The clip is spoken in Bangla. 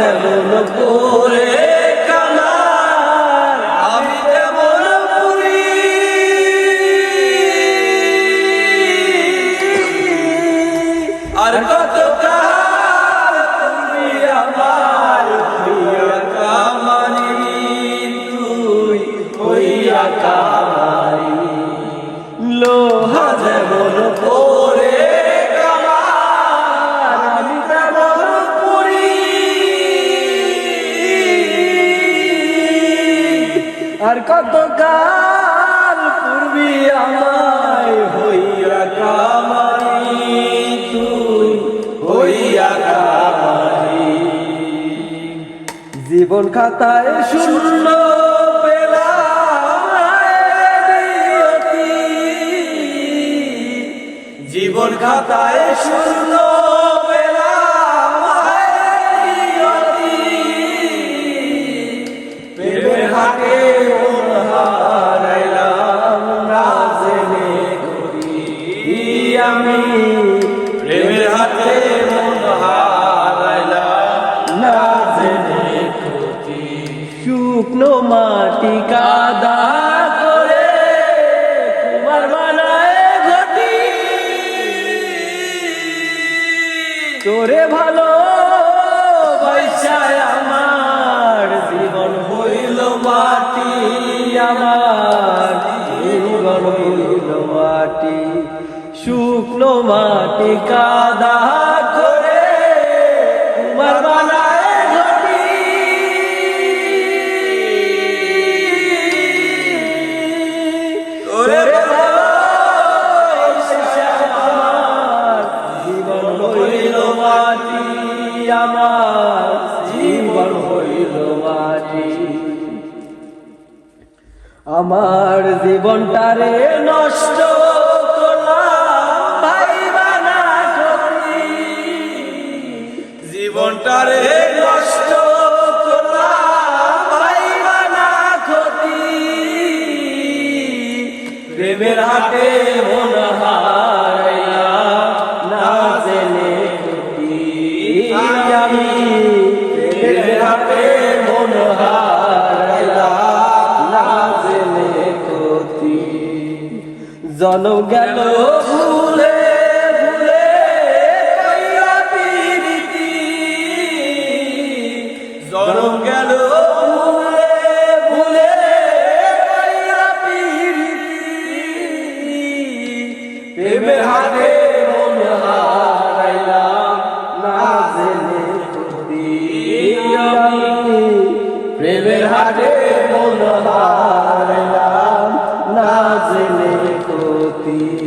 লোহা আর কত কাল পূর্বি আমায় হইয়া কামারি তুই হইয়া কামারি জীবন খাতায় শূন্য শুকনো মাটি কাদা করে কুমার বানায় ঘটি। তোরে ভালো বৈশায় আমার জীবন হইল মাটি, আমার জীবন হইল মাটি। শুকনো মাটি কাদা জীবন হইল মাটি আমার জীবনটারে নষ্ট। জীবনটারে নষ্ট ক্ষতি। প্রেমের হাতে মন হারাইলাম জনম গেল ভুলে ভুলে কইরা প্রীতি। জনম গেল ভুলে ভুলে কইরা প্রীতি। প্রেমের হাতে মন হারাইলাম, না জেনে প্রেমের হাতে poder